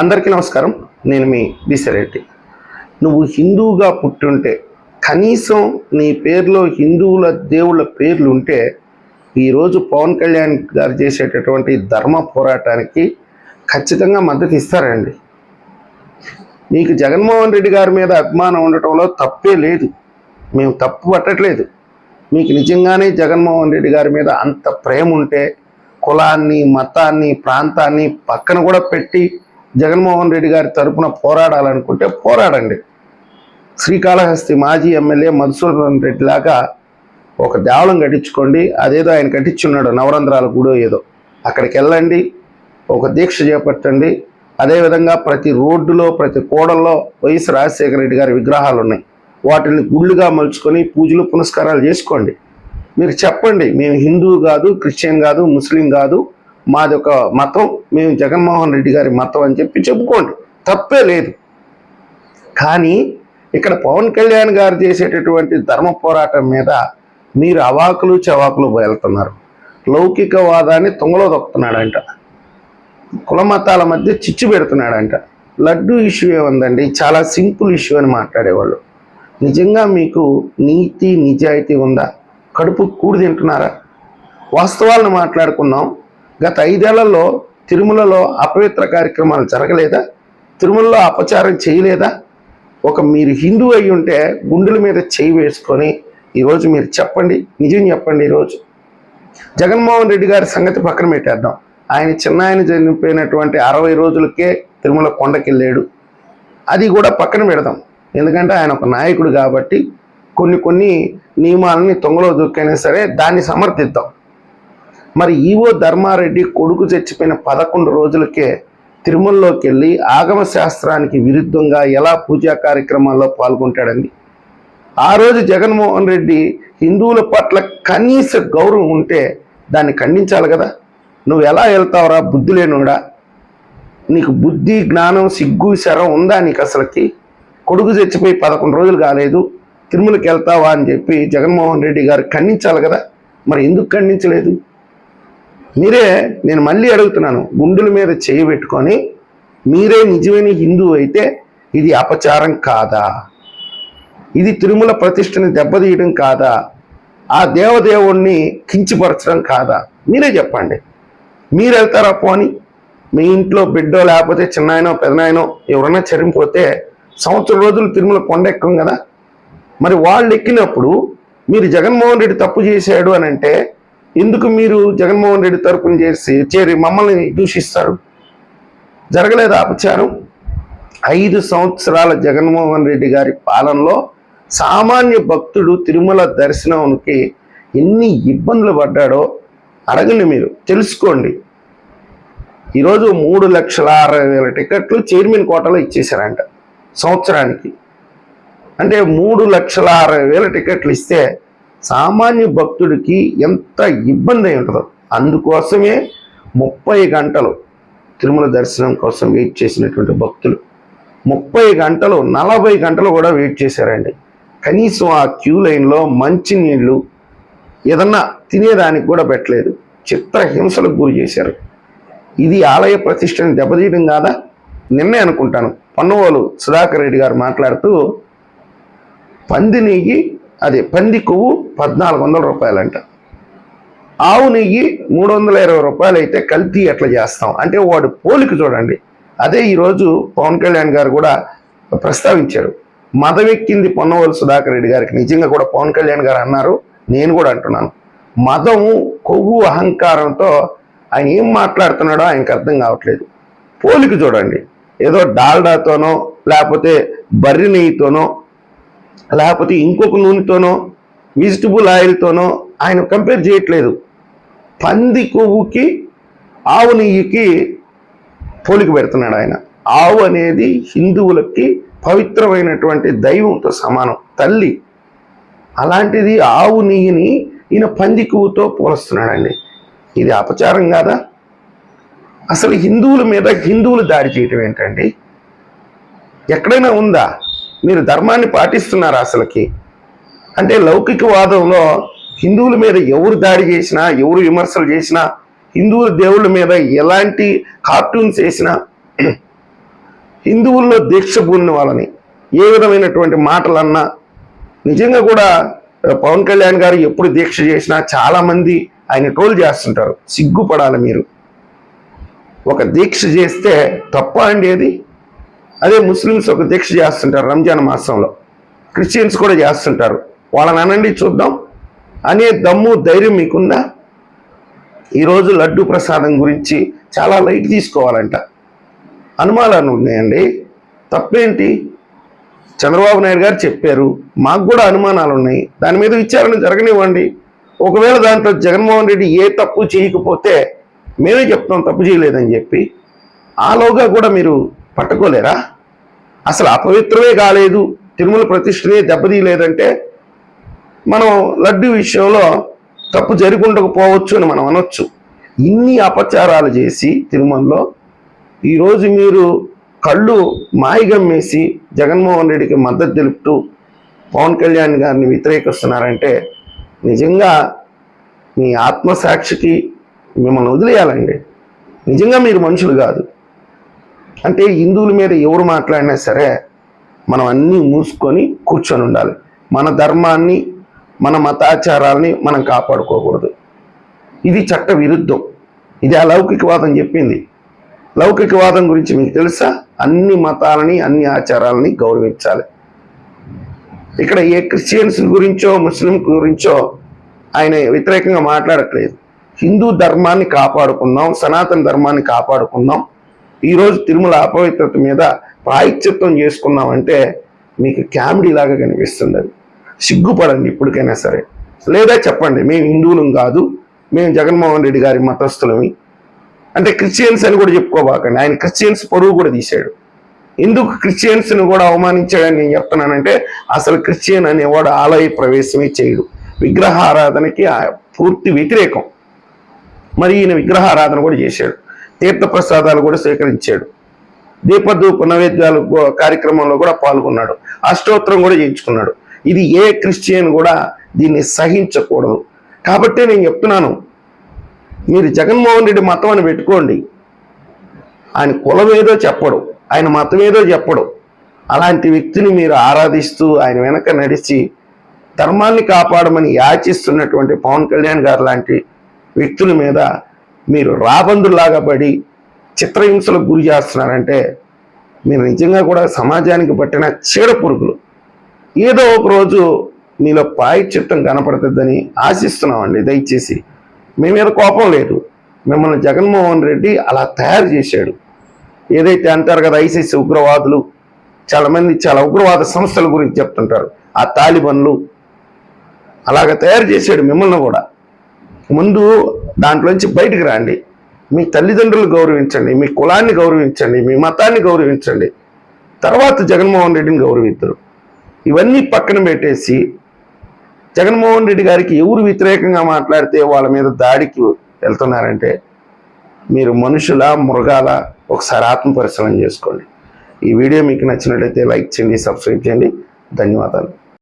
అందరికీ నమస్కారం. నేను మీ బిసిరెడ్డి. నువ్వు హిందువుగా పుట్టుంటే కనీసం నీ పేరులో హిందువుల దేవుళ్ళ పేర్లు ఉంటే ఈరోజు పవన్ కళ్యాణ్ గారు చేసేటటువంటి ధర్మ పోరాటానికి ఖచ్చితంగా మద్దతు ఇస్తారండి. మీకు జగన్మోహన్ రెడ్డి గారి మీద అభిమానం ఉండటంలో తప్పే లేదు. మేము తప్పు పట్టట్లేదు. మీకు నిజంగానే జగన్మోహన్ రెడ్డి గారి మీద అంత ప్రేమ ఉంటే కులాన్ని మతాన్ని ప్రాంతాన్ని పక్కన కూడా పెట్టి జగన్మోహన్ రెడ్డి గారి తరపున పోరాడాలనుకుంటే పోరాడండి. శ్రీకాళహస్తి మాజీ ఎమ్మెల్యే మధుసూదన్ రెడ్డి లాగా ఒక దేవళం కట్టించుకోండి. అదేదో ఆయన కట్టించున్నాడు నవరంధ్రాల గుడో ఏదో. అక్కడికి వెళ్ళండి ఒక దీక్ష చేపట్టండి. అదేవిధంగా ప్రతి రోడ్డులో ప్రతి కోడల్లో వైఎస్ రాజశేఖర రెడ్డి గారి విగ్రహాలు ఉన్నాయి. వాటిని గుళ్ళుగా మలుచుకొని పూజలు పునస్కారాలు చేసుకోండి. మీరు చెప్పండి మేము హిందూ కాదు క్రిస్టియన్ కాదు ముస్లిం కాదు మాది ఒక మతం మేము జగన్మోహన్ రెడ్డి గారి మతం అని చెప్పి చెప్పుకోండి. తప్పే లేదు. కానీ ఇక్కడ పవన్ కళ్యాణ్ గారు చేసేటటువంటి ధర్మ పోరాటం మీద మీరు అవాకులు చవాకులు వెళ్తున్నారు. లౌకికవాదాన్ని తుంగలో దొక్కుతున్నాడంట కుల మతాల మధ్య చిచ్చు పెడుతున్నాడంట. లడ్డు ఇష్యూ ఏముందండి? చాలా సింపుల్ ఇష్యూ అని మాట్లాడేవాళ్ళు. నిజంగా మీకు నీతి నిజాయితీ ఉందా? కడుపు కూడి తింటున్నారా? వాస్తవాలను మాట్లాడుకుందాం. గత ఐదేళ్ళలో తిరుమలలో అపవిత్ర కార్యక్రమాలు జరగలేదా? తిరుమలలో అపచారం చేయలేదా? ఒక మీరు హిందూ అయి ఉంటే గుండెల మీద చేయి వేసుకొని ఈరోజు మీరు చెప్పండి నిజం చెప్పండి ఈరోజు. జగన్మోహన్ రెడ్డి గారి సంగతి పక్కన పెట్టేద్దాం. ఆయన చిన్న ఆయన చనిపోయినటువంటి అరవై రోజులకే తిరుమల కొండకెళ్ళాడు. అది కూడా పక్కన పెడదాం. ఎందుకంటే ఆయన ఒక నాయకుడు కాబట్టి కొన్ని కొన్ని నియమాలని తొంగలో దొక్కైనా సరే దాన్ని సమర్థిద్దాం. మరి ఈవో ధర్మారెడ్డి కొడుకు చచ్చిపోయిన పదకొండు రోజులకే తిరుమలలోకి వెళ్ళి ఆగమ శాస్త్రానికి విరుద్ధంగా ఎలా పూజా కార్యక్రమాల్లో పాల్గొంటాడండి? ఆ రోజు జగన్మోహన్ రెడ్డి హిందువుల పట్ల కనీస గౌరవం ఉంటే దాన్ని ఖండించాలి కదా. నువ్వు ఎలా వెళ్తావురా? బుద్ధి లేనుడా నీకు బుద్ధి జ్ఞానం సిగ్గు శరం ఉందా నీకు అసలుకి? కొడుకు చచ్చిపోయి పదకొండు రోజులు కాలేదు. తిరుమలకి వెళ్తావా అని చెప్పి జగన్మోహన్ రెడ్డి గారు ఖండించాలి కదా. మరి ఎందుకు ఖండించలేదు? మీరే నేను మళ్ళీ అడుగుతున్నాను గుండెల మీద చేయి పెట్టుకొని మీరే నిజమైన హిందువు అయితే ఇది అపచారం కాదా? ఇది తిరుమల ప్రతిష్టని దెబ్బతీయడం కాదా? ఆ దేవదేవుణ్ణి కించిపరచడం కాదా? మీరే చెప్పండి. మీరు వెళ్తారా పోని? మీ ఇంట్లో బిడ్డో లేకపోతే చిన్నాయనో పెదనాయనో ఎవరైనా చరిపోతే సంవత్సరం రోజులు తిరుమల కొండ ఎక్కం కదా? మరి వాళ్ళు ఎక్కినప్పుడు మీరు జగన్మోహన్ రెడ్డి తప్పు చేశాడు అని అంటే ఎందుకు మీరు జగన్మోహన్ రెడ్డి తరపున చేసి చేరి మమ్మల్ని దూషిస్తారు? జరగలేదు అపచారం? ఐదు సంవత్సరాల జగన్మోహన్ రెడ్డి గారి పాలనలో సామాన్య భక్తుడు తిరుమల దర్శనంకి ఎన్ని ఇబ్బందులు పడ్డాడో అడగండి మీరు తెలుసుకోండి. ఈరోజు మూడు లక్షల అరవై వేల టికెట్లు చైర్మన్ కోటలో ఇచ్చేశారంట సంవత్సరానికి. అంటే మూడు లక్షల అరవై వేల టికెట్లు ఇస్తే సామాన్య భక్తుడికి ఎంత ఇబ్బంది అయి ఉంటుందో. అందుకోసమే ముప్పై గంటలు తిరుమల దర్శనం కోసం వెయిట్ చేసినటువంటి భక్తులు. ముప్పై గంటలు నలభై గంటలు కూడా వెయిట్ చేశారండి. కనీసం ఆ క్యూ లైన్లో మంచి నీళ్ళు ఏదన్నా తినేదానికి కూడా పెట్టలేదు. చిత్రహింసలకు గురి చేశారు. ఇది ఆలయ ప్రతిష్టని దెబ్బతీయడం కాదా? నిన్నే అనుకుంటాను. పన్నువోలు సుధాకర్ రెడ్డి గారు మాట్లాడుతూ పంది నెయ్యి అదే పంది కొవ్వు పద్నాలుగు వందల రూపాయలంట. ఆవు నెయ్యి మూడు వందల ఇరవై రూపాయలు అయితే కల్తీ ఎట్లా చేస్తాం. అంటే వాడు పోలిక చూడండి. అదే ఈరోజు పవన్ కళ్యాణ్ గారు కూడా ప్రస్తావించారు మదవెక్కింది పొన్నవోలు సుధాకర్ రెడ్డి గారికి. నిజంగా కూడా పవన్ కళ్యాణ్ గారు అన్నారు. నేను కూడా అంటున్నాను. మదము కొవ్వు అహంకారంతో ఆయన ఏం మాట్లాడుతున్నాడో ఆయనకు అర్థం కావట్లేదు. పోలిక చూడండి. ఏదో డాల్డాతోనో లేకపోతే బర్రి నెయ్యితోనో లేకపోతే ఇంకొక నూనెతోనో వెజిటబుల్ ఆయిల్తోనో ఆయన కంపేర్ చేయట్లేదు. పంది కొవ్వుకి ఆవు నెయ్యికి పోలిక పెడుతున్నాడు ఆయన. ఆవు అనేది హిందువులకి పవిత్రమైనటువంటి దైవంతో సమానం. తల్లి అలాంటిది ఆవు నెయ్యిని ఈయన పంది కొవ్వుతో పోలుస్తున్నాడండి ఇది అపచారం కాదా? అసలు హిందువుల మీద హిందువులు దాడి చేయటం ఏంటండి? ఎక్కడైనా ఉందా? మీరు ధర్మాన్ని పాటిస్తున్నారా అసలుకి? అంటే లౌకికవాదంలో హిందువుల మీద ఎవరు దాడి చేసినా ఎవరు విమర్శలు చేసినా హిందువుల దేవుళ్ళ మీద ఎలాంటి కార్టూన్స్ వేసినా హిందువుల్లో దీక్ష పూనిన వాళ్ళని ఏ విధమైనటువంటి మాటలన్నా నిజంగా కూడా పవన్ కళ్యాణ్ గారు ఎప్పుడు దీక్ష చేసినా చాలామంది ఆయన ట్రోల్ చేస్తుంటారు. సిగ్గుపడాలి మీరు. ఒక దీక్ష చేస్తే తప్ప అండి అది? అదే ముస్లిమ్స్ ఒక దీక్ష చేస్తుంటారు రంజాన్ మాసంలో. క్రిస్టియన్స్ కూడా చేస్తుంటారు. వాళ్ళని అనండి చూద్దాం. అనే దమ్ము ధైర్యం మీకుందా? ఈరోజు లడ్డు ప్రసాదం గురించి చాలా లైట్ తీసుకోవాలంట. అనుమానాలు ఉన్నాయండి. తప్పేంటి? చంద్రబాబు నాయుడు గారు చెప్పారు మాకు కూడా అనుమానాలు ఉన్నాయి. దాని మీద విచారణ జరగనివ్వండి. ఒకవేళ దాంట్లో జగన్మోహన్ రెడ్డి ఏ తప్పు చేయకపోతే మేమే చెప్తాం తప్పు చేయలేదని చెప్పి. ఆలోగా కూడా మీరు పట్టుకోలేరా? అసలు అపవిత్రమే కాలేదు. తిరుమల ప్రతిష్టనే దెబ్బతీయలేదంటే మనం లడ్డు విషయంలో తప్పు జరుగుండకపోవచ్చు అని మనం అనొచ్చు. ఇన్ని అపచారాలు చేసి తిరుమలలో ఈరోజు మీరు కళ్ళు మాయిగమ్మేసి జగన్మోహన్ రెడ్డికి మద్దతు తెలుపుతూ పవన్ కళ్యాణ్ గారిని వ్యతిరేకిస్తున్నారంటే నిజంగా మీ ఆత్మసాక్షికి మిమ్మల్ని వదిలేయాలండి. నిజంగా మీరు మనుషులు కాదు. అంటే హిందువుల మీద ఎవరు మాట్లాడినా సరే మనం అన్నీ మూసుకొని కూర్చొని ఉండాలి. మన ధర్మాన్ని మన మతాచారాలని మనం కాపాడుకోకూడదు. ఇది చట్ట విరుద్ధం. ఇది అలౌకికవాదం చెప్పింది. లౌకికవాదం గురించి మీకు తెలుసా? అన్ని మతాలని అన్ని ఆచారాలని గౌరవించాలి. ఇక్కడ ఏ క్రిస్టియన్స్ గురించో ముస్లిం గురించో ఆయన వ్యతిరేకంగా మాట్లాడట్లేదు. హిందూ ధర్మాన్ని కాపాడుకుందాం సనాతన ధర్మాన్ని కాపాడుకుందాం. ఈరోజు తిరుమల అపవిత్రత మీద ప్రాయశ్చిత్తం చేసుకున్నామంటే మీకు కామెడీ లాగా కనిపిస్తుంది అది. సిగ్గుపడండి ఇప్పటికైనా సరే. లేదా చెప్పండి మేము హిందువులం కాదు మేము జగన్మోహన్ రెడ్డి గారి మతస్థులమి. అంటే క్రిస్టియన్స్ అని కూడా చెప్పుకోబాకండి. ఆయన క్రిస్టియన్స్ పొరుగు కూడా తీశాడు. ఎందుకు క్రిస్టియన్స్ని కూడా అవమానించాడని నేను చెప్తున్నానంటే అసలు క్రిస్టియన్ అనేవాడు ఆలయ ప్రవేశమే చేయడు. విగ్రహారాధనకి ఆ పూర్తి వ్యతిరేకం. మరి ఈయన విగ్రహారాధన కూడా చేశాడు. తీర్థ ప్రసాదాలు కూడా స్వీకరించాడు. దీపధూప నైవేద్యాలు గో- కార్యక్రమంలో కూడా పాల్గొన్నాడు. అష్టోత్తరం కూడా చేయించుకున్నాడు. ఇది ఏ క్రిస్టియన్ కూడా దీన్ని సహించకూడదు. కాబట్టి నేను చెప్తున్నాను మీరు జగన్మోహన్ రెడ్డి మతం అని పెట్టుకోండి. ఆయన కులం ఏదో చెప్పడు ఆయన మతం ఏదో చెప్పడు. అలాంటి వ్యక్తిని మీరు ఆరాధిస్తూ ఆయన వెనక నడిచి ధర్మాన్ని కాపాడమని యాచిస్తున్నటువంటి పవన్ కళ్యాణ్ గారు లాంటి వ్యక్తుల మీద మీరు రాబందులాగా పడి చిత్రహింసలకు గురి చేస్తున్నారంటే మీరు నిజంగా కూడా సమాజానికి పట్టిన చీడ పురుగులు. ఏదో ఒక రోజు మీలో పాయిచిత్తం కనపడుతుందని ఆశిస్తున్నామండి దయచేసి. మీ మీద కోపం లేదు. మిమ్మల్ని జగన్మోహన్ రెడ్డి అలా తయారు చేశాడు. ఏదైతే అంటారు కదా ఐసిసి ఉగ్రవాదులు చాలా మంది చాలా ఉగ్రవాద సంస్థల గురించి చెప్తుంటారు. ఆ తాలిబన్లు అలాగ తయారు చేశాడు మిమ్మల్ని కూడా. ముందు దాంట్లోంచి బయటికి రండి. మీ తల్లిదండ్రులు గౌరవించండి మీ కులాన్ని గౌరవించండి మీ మతాన్ని గౌరవించండి. తర్వాత జగన్మోహన్ రెడ్డిని గౌరవిద్దరు. ఇవన్నీ పక్కన పెట్టేసి జగన్మోహన్ రెడ్డి గారికి ఎవరు వ్యతిరేకంగా మాట్లాడితే వాళ్ళ మీద దాడికి వెళ్తున్నారంటే మీరు మనుషుల మృగాల ఒకసారి ఆత్మ పరిశీలన చేసుకోండి. ఈ వీడియో మీకు నచ్చినట్లయితే లైక్ చేయండి సబ్స్క్రైబ్ చేయండి. ధన్యవాదాలు.